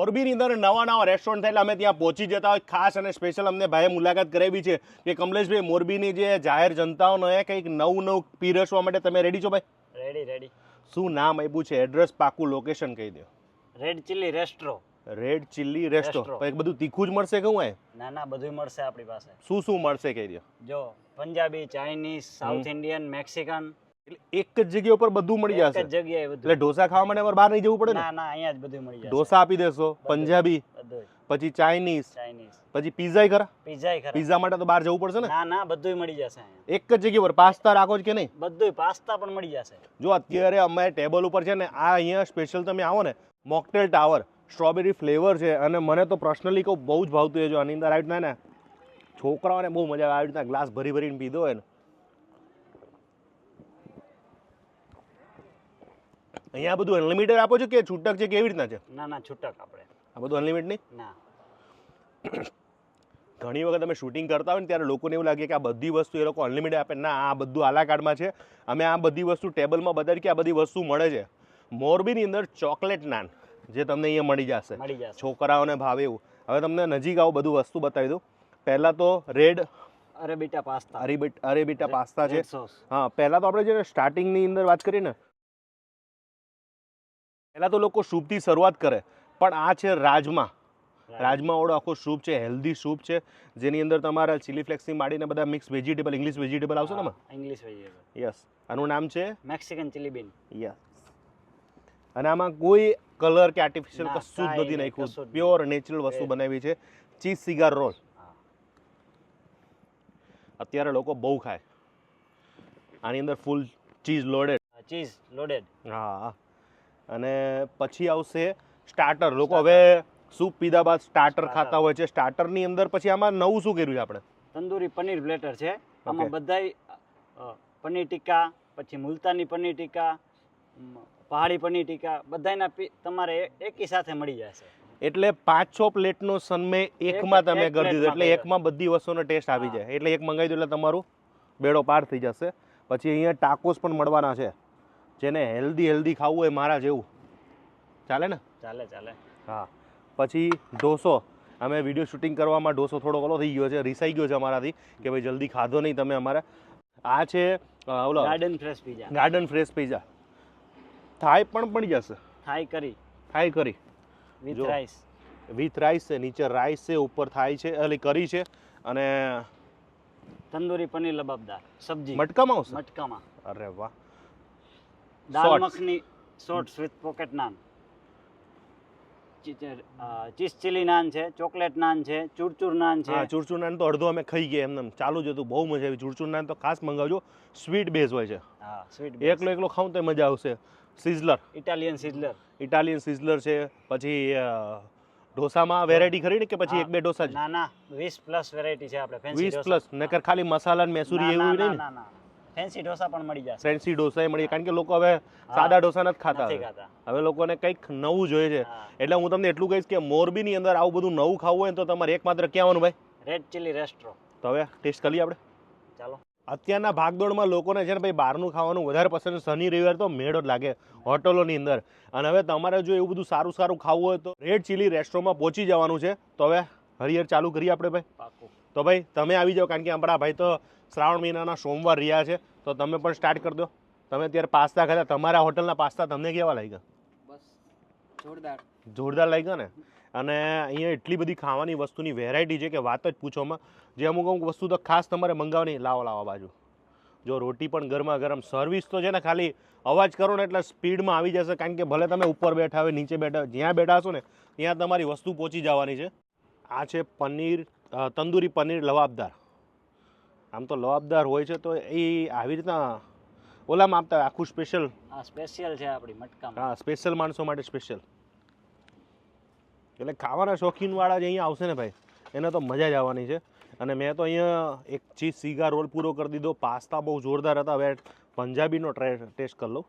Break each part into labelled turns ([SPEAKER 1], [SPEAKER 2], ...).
[SPEAKER 1] મોરબીની અંદર નવા નવા રેસ્ટોરન્ટ થાય એટલે અમે ત્યાં પહોંચી જતા હોય. ખાસ અને સ્પેશિયલ અમને ભાઈએ મુલાકાત કરાવી છે કે કમલેશભાઈ મોરબીની જે જાહેર જનતાઓને કંઈક નવું નવું પીરસવા માટે તમે રેડી છો ભાઈ?
[SPEAKER 2] રેડી રેડી
[SPEAKER 1] શું નામ આપ્યું છે? એડ્રેસ પાકું લોકેશન કહી દો.
[SPEAKER 2] Red chilli restro
[SPEAKER 1] red chilli resto એક બધું તીખું જ મળશે કે એ
[SPEAKER 2] ના ના બધું મળશે આપણી પાસે.
[SPEAKER 1] શું શું મળશે કહી દો.
[SPEAKER 2] જો Punjabi Chinese south Indian Mexican
[SPEAKER 1] એક જ જગ્યા ઉપર બધું મળી
[SPEAKER 2] એક
[SPEAKER 1] જશે.
[SPEAKER 2] જ જગ્યાએ
[SPEAKER 1] એટલે ઢોસા ખાવા માટે અમારે બહાર નહીં જવું પડે ને?
[SPEAKER 2] ના ના અહીંયા જ બધું મળી જશે.
[SPEAKER 1] ઢોસા આપી દેશો પંજાબી પછી ચાઇનીઝ
[SPEAKER 2] ચાઇનીઝ.
[SPEAKER 1] પછી પિઝા ખરા?
[SPEAKER 2] પિઝા ખરા.
[SPEAKER 1] પિઝા માટે તો બહાર જવું પડશે ને?
[SPEAKER 2] ના ના બધું મળી જશે
[SPEAKER 1] એક જ જગ્યા પર પાસ્તા રાખો છો કે નહીં?
[SPEAKER 2] બધું પાસ્તા પણ મળી જશે.
[SPEAKER 1] જો અત્યારે અમે ટેબલ ઉપર છે ને આ અહીંયા સ્પેશિયલ તમે આવો ને મોકટેલ ટાવર સ્ટ્રોબેરી ફ્લેવર છે અને મને તો પર્સનલી કહું બહુ જ ભાવતું હોય જો આની અંદર આવી રીતના ને છોકરાઓને બહુ મજા આવે આવી રીતના ગ્લાસ ભરી ભરીને પીધો હોય ને અહીંયા બધું અનલિમિટેડ આપો છો કે છૂટક છે કેવી રીતના છે?
[SPEAKER 2] ના ના છૂટક આપણે.
[SPEAKER 1] આ બધું અનલિમિટેડ નહીં?
[SPEAKER 2] ના.
[SPEAKER 1] ઘણી વખત અમે શૂટિંગ કરતા હોય ને ત્યારે લોકોને એવું લાગે કે આ બધી વસ્તુ એ લોકો અનલિમિટેડ આપે. ના આ બધું આલા કાર્ડમાં છે. અમે આ બધી વસ્તુ ટેબલમાં બતાવી કે આ બધી વસ્તુ મળે છે. મોરબીની અંદર ચોકલેટ નાન જે તમને અહીંયા મળી જશે. છોકરાઓને ભાવે એવું. હવે તમને નજીક આવું બધું વસ્તુ બતાવી દઉં. પહેલાં તો red
[SPEAKER 2] arrabbiata pasta.
[SPEAKER 1] Arrabbiata pasta છે. હા પહેલાં તો આપણે જે સ્ટાર્ટિંગની અંદર વાત કરીએ ને પહેલાં તો લોકો સૂપથી શરૂઆત કરે પણ આ છે રાજમા. રાજમા ઓળો આખો સૂપ છે હેલ્ધી સૂપ છે જેની અંદર તમારા ચીલી ફ્લેક્સથી માંડીને બધા મિક્સ વેજીટેબલ ઇંગ્લિશ વેજીટેબલ આવશે ને
[SPEAKER 2] ઇંગ્લિશ વેજીટેબલ
[SPEAKER 1] યસ આનું નામ છે?
[SPEAKER 2] મેક્સિકન ચીલી બીન
[SPEAKER 1] યસ અને આમાં કોઈ કલર કે આર્ટિફિશિયલ કશું જ નથી નાખ્યું. પ્યોર નેચરલ વસ્તુ બનાવી છે. ચીઝ સિગાર રોલ અત્યારે લોકો બહુ ખાય. આની અંદર full cheese loaded
[SPEAKER 2] cheese loaded
[SPEAKER 1] હા. અને પછી આવશે સ્ટાર્ટર લોકો હવે સૂપ પીધા બાદ સ્ટાર્ટર ખાતા હોય છે. સ્ટાર્ટરની અંદર પછી આમાં નવું શું કર્યું છે આપણે?
[SPEAKER 2] તંદૂરી પનીર પ્લેટર છે. આમાં. બધાય પનીર ટીકા પછી મુલતાની પનીર ટીકા પહાડી પનીર ટીકા બધાયના પી- તમારે એકી સાથે મળી જશે
[SPEAKER 1] એટલે પાંચ છ પ્લેટનો સન્મે એકમાં તમે કરી દીધો. એટલે એકમાં બધી વસ્તુનો ટેસ્ટ આવી જાય. એટલે એક મંગાવી દો એટલે તમારું બેડો પાર થઈ જશે. પછી અહીંયા ટાકોસ પણ મળવાના છે. જેને હેલ્ધી હેલ્ધી ખાવું હોય મારા જેવું. ચાલે ને?
[SPEAKER 2] ચાલે ચાલે.
[SPEAKER 1] હા. પછી ઢોસો. અમે વીડિયો શૂટિંગ કરવામાં ઢોસો થોડો ઓલો થઈ ગયો છે રિસાઈ ગયો છે અમારાથી કે ભાઈ જલ્દી ખાધો નહીં તમે અમારે. આ છે ઓલો
[SPEAKER 2] garden fresh pizza
[SPEAKER 1] garden fresh pizza Thai પણ પડી જશે.
[SPEAKER 2] થાઈ કરી
[SPEAKER 1] થાઈ કરી
[SPEAKER 2] વિથ રાઈસ
[SPEAKER 1] વિથ રાઈસ છે નીચે રાઈસ છે ઉપર થાઈ છે એટલે કરી છે અને
[SPEAKER 2] તંદૂરી પનીર લબાબદાર સબ્જી.
[SPEAKER 1] મટકામાં આવશે?
[SPEAKER 2] મટકામાં.
[SPEAKER 1] અરે વાહ.
[SPEAKER 2] Dal makhani shorts with pocket naan cheese chilli naan છે ચોકલેટ નાન છે ચૂરચૂર નાન છે.
[SPEAKER 1] ચૂરચૂર નાન તો અડધો અમે ખાઈ ગયા એમને. ચાલુ જ હતું બહુ મજા આવી. ચૂરચૂર નાન તો ખાસ મંગાવજો. સ્વીટ બેઝ હોય છે.
[SPEAKER 2] હા સ્વીટ
[SPEAKER 1] એકલો એકલો ખાઉં તો મજા આવશે. Sizzler
[SPEAKER 2] Italian sizzler
[SPEAKER 1] Italian sizzler છે પછી ઢોસામાં વેરાયટી ખરી ને કે પછી એક બે ઢોસા
[SPEAKER 2] ના ના. વીસ પ્લસ વેરાયટી છે આપણે.
[SPEAKER 1] વીસ પ્લસ નકર ખાલી મસાલા ને મેસુરી એવું નહીં ના
[SPEAKER 2] ના. ફેન્સી ઢોસા પણ મળી જશે.
[SPEAKER 1] ફેન્સી ઢોસા મળી કારણ કે લોકો હવે સાદા ઢોસા નથી ખાતા હવે. લોકોને કંઈક નવું જોઈએ છે. એટલે હું તમને એટલું કહીશ કે મોરબીની અંદર આવું બધું નવું ખાવું હોય તો તમારે એકમાત્ર ક્યાં આવવાનું ભાઈ?
[SPEAKER 2] રેડ ચીલી રેસ્ટ્રો
[SPEAKER 1] તો હવે ટેસ્ટ કરીએ આપણે.
[SPEAKER 2] ચાલો.
[SPEAKER 1] અત્યારના ભાગદોડમાં લોકોને છે ને ભાઈ બહારનું ખાવાનું વધારે પસંદ છે. શનિ રવિવાર તો મેળો જ લાગે હોટલોની અંદર. અને હવે તમારે જો એવું બધું સારું સારું ખાવું હોય તો રેડ ચીલી રેસ્ટોરન્ટમાં પહોંચી જવાનું છે. તો હવે હરિહર ચાલુ કરીએ આપણે ભાઈ.
[SPEAKER 2] પાકું.
[SPEAKER 1] તો ભાઈ તમે આવી જાઓ કારણ કે આપણા ભાઈ તો શ્રાવણ મહિનાના સોમવાર રહ્યા છે તો તમે પણ સ્ટાર્ટ કરી દો. તમે અત્યારે પાસ્તા ખાધા. તમારા હોટલના પાસ્તા તમને કેવા લાગ્યા?
[SPEAKER 2] જોરદાર.
[SPEAKER 1] જોરદાર લાગ્યા ને? અને અહીંયા એટલી બધી ખાવાની વસ્તુની વેરાયટી છે કે વાત જ પૂછોમાં. જે અમુક અમુક વસ્તુ તો ખાસ તમારે મંગાવવાની. લાવો લાવો બાજુ. જો રોટી પણ ગરમા ગરમ. સર્વિસ તો છે ને ખાલી અવાજ કરો ને એટલે સ્પીડમાં આવી જશે કારણ કે ભલે તમે ઉપર બેઠા હોય નીચે બેઠા જ્યાં બેઠા હશો ને ત્યાં તમારી વસ્તુ પહોંચી જવાની છે. આ છે પનીર તંદૂરી પનીર લવાબદાર. આમ તો લવાબદાર હોય છે તો એ આવી રીતના ઓલામાં આપતા આખું સ્પેશિયલ
[SPEAKER 2] હા સ્પેશિયલ છે આપણી મટકા
[SPEAKER 1] હા સ્પેશિયલ માણસો માટે સ્પેશિયલ એટલે ખાવાના શોખીનવાળા જે અહીંયા આવશે ને ભાઈ. એને તો મજા જ આવવાની છે. અને મેં તો અહીંયા એક ચીઝ સીગા રોલ પૂરો કરી દીધો. પાસ્તા બહુ જોરદાર હતા. હવે પંજાબીનો ટ્રે ટેસ્ટ કરી લઉં.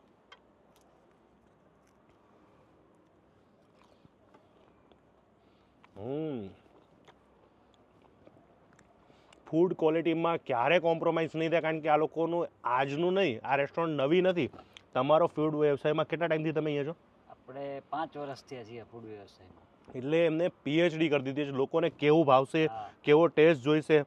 [SPEAKER 1] ફૂડ ક્વોલિટીમાં ક્યારે કોમ્પ્રોમાઇઝ નહીં થાય? કારણ કે આ લોકોનું આજનું નહીં આ રેસ્ટોરન્ટ નવી નથી. તમારો ફૂડ વ્યવસાયમાં કેટલા ટાઈમથી તમે અહીંયા છો?
[SPEAKER 2] આપણે પાંચ વર્ષથી છીએ ફૂડ વ્યવસાયમાં.
[SPEAKER 1] એટલે એમને પીએચડી કરી દીધી છે. લોકોને કેવું ભાવશે કેવો ટેસ્ટ જોઈશે?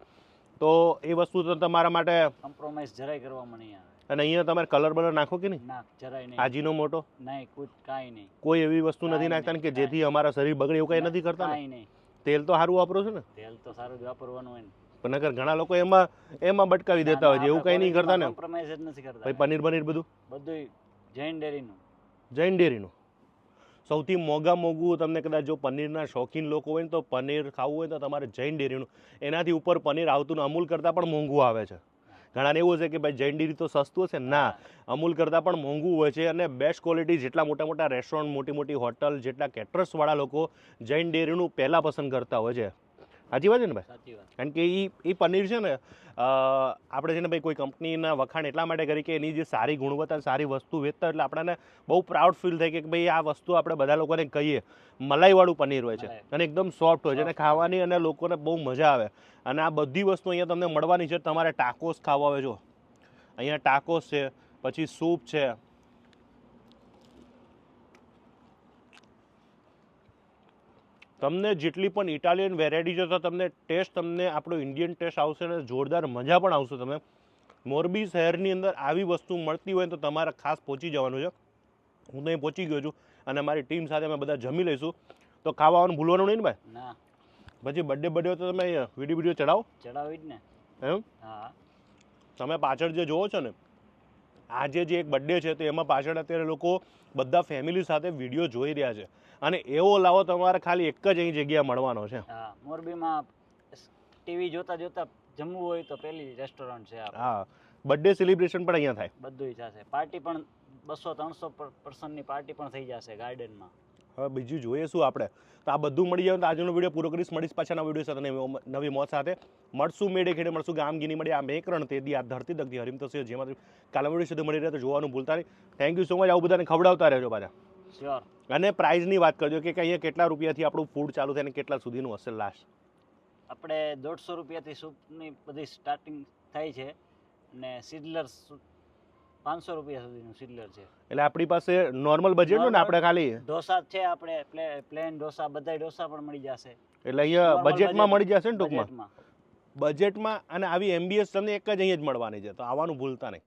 [SPEAKER 1] તો એ વસ્તુ તો તમારા માટે
[SPEAKER 2] કોમ્પ્રોમાઇઝ જરાય કરવામાં નહીં આવે.
[SPEAKER 1] અને અહીંયા તમારે કલર બલર નાખો કે નહીં?
[SPEAKER 2] ના જરાય નહીં.
[SPEAKER 1] આજીનો મોટો?
[SPEAKER 2] નહીં કુછ કાંઈ નહીં.
[SPEAKER 1] કોઈ એવી વસ્તુ નથી નાખતા કે જેથી અમારા શરીર બગડે એવું કંઈ નથી કરતા
[SPEAKER 2] કાંઈ નહીં.
[SPEAKER 1] તેલ તો સારું વાપરો છો ને?
[SPEAKER 2] તેલ તો સારું જ વાપરવાનું હોય ને.
[SPEAKER 1] પણ અગર ઘણા લોકો એમાં એમાં બટકાવી દેતા હોય છે એવું કંઈ નહીં કરતા ને
[SPEAKER 2] કોમ્પ્રોમાઇઝ જ નથી કરતા.
[SPEAKER 1] ભાઈ પનીર પનીર બધું?
[SPEAKER 2] બધું જૈન ડેરીનું.
[SPEAKER 1] જૈન ડેરીનું. સૌથી મોંઘા મોંઘું તમને કદાચ જો પનીરના શોખીન લોકો હોય ને તો પનીર ખાવું હોય તો તમારે જૈન ડેરીનું. એનાથી ઉપર પનીર આવતું ને અમૂલ કરતાં પણ મોંઘું આવે છે. ઘણાને એવું છે કે ભાઈ જૈન ડેરી તો સસ્તું હશે ના? અમૂલ કરતાં પણ મોંઘું હોય છે અને બેસ્ટ ક્વોલિટી જેટલા મોટા મોટા રેસ્ટોરન્ટ મોટી મોટી હોટલ જેટલા કેટરર્સવાળા લોકો જૈન ડેરીનું પહેલાં પસંદ કરતા હોય છે. સાચી વાત છે ને ભાઈ? કારણ કે એ એ પનીર છે ને આપણે છે ને ભાઈ કોઈ કંપનીના વખાણ એટલા માટે કરી કે એની જે સારી ગુણવત્તા સારી વસ્તુ વેચતા એટલે આપણને બહુ પ્રાઉડ ફીલ થાય કે ભાઈ આ વસ્તુ આપણે બધા લોકોને કહીએ. મલાઈવાળું પનીર હોય છે અને એકદમ સોફ્ટ હોય છે અને ખાવાની અને લોકોને બહુ મજા આવે. અને આ બધી વસ્તુ અહીંયા તમને મળવાની છે. તમારે ટાકોસ ખાવા આવે જો. અહીંયા ટાકોસ છે પછી સૂપ છે તમને જેટલી પણ ઇટાલિયન વેરાયટી જો તમને ટેસ્ટ તમને આપણો ઇન્ડિયન ટેસ્ટ આવશે અને જોરદાર મજા પણ આવશે તમે મોરબી શહેરની અંદર આવી વસ્તુ મળતી હોય તો તમારે ખાસ પહોંચી જવાનું છે. હું તો અહીં પહોંચી ગયો છું અને મારી ટીમ સાથે અમે બધા જમી લઈશું. તો ખાવાનું ભૂલવાનું નહીં ને ભાઈ? પછી બર્થડે બર્થડે તો તમે વીડિયો વીડિયો ચડાવો.
[SPEAKER 2] ચડાવી જ ને.
[SPEAKER 1] એમ?
[SPEAKER 2] હા.
[SPEAKER 1] તમે પાછળ જે જોવો છો ને આજે જે એક બર્થડે છે તો એમાં પાછળ અત્યારે લોકો બધા ફેમિલી સાથે વીડિયો જોઈ રહ્યા છે. અને એવો લાવો તમારે ખાલી એક જ અહીં જગ્યા મળવાનો છે.
[SPEAKER 2] હા મોરબીમાં ટીવી જોતા જોતા જમવું હોય તો પેલી રેસ્ટોરન્ટ છે
[SPEAKER 1] હા બર્થડે સેલિબ્રેશન પણ અહીંયા થાય.
[SPEAKER 2] બધું થશે. પાર્ટી પણ બસો ત્રણસો પર્સનની પાર્ટી પણ થઈ જશે ગાર્ડનમાં
[SPEAKER 1] હવે બીજું જોઈએ શું આપણે. તો આ બધું મળી જાય તો આજનો વીડિયો પૂરો કરીશ. મળીશ પાછાના વીડિયો સાથે નવી મોત સાથે. મળશું મેળે ખેડે મળશું ગામ ગીની મળી આ મેકરણ તેથી આ ધરતી દગતી હરીમ થશે જેમાં કાલા વીડિયો સુધી મળી રહે તો જોવાનું ભૂલતા નહીં. થેન્ક યુ સો મચ આવું બધાને ખવડાવતા રહેજો પાછા. અને પ્રાઇઝની વાત કરજો કે અહીંયા કેટલા રૂપિયાથી આપણું ફૂડ ચાલુ થાય અને કેટલા સુધીનું હશે લાસ્ટ
[SPEAKER 2] આપણે દોઢસો રૂપિયાથી સૂપની બધી સ્ટાર્ટિંગ થાય છે. અને સિડલર પાંચસો રૂપિયા સુધીનું સિડલર છે.
[SPEAKER 1] એટલે આપણી પાસે નોર્મલ બજેટનું ને આપણે ખાલી.
[SPEAKER 2] ઢોસા છે આપણે પ્લેન ઢોસા બધા ઢોસા પણ મળી જશે.
[SPEAKER 1] એટલે અહીંયા બજેટમાં મળી જશે ને ટૂંકમાં?
[SPEAKER 2] બજેટમાં
[SPEAKER 1] બજેટમાં અને આવી એમબીએસ તમને એક જ અહીંયા જ મળવાની છે તો આવવાનું ભૂલતા નહીં.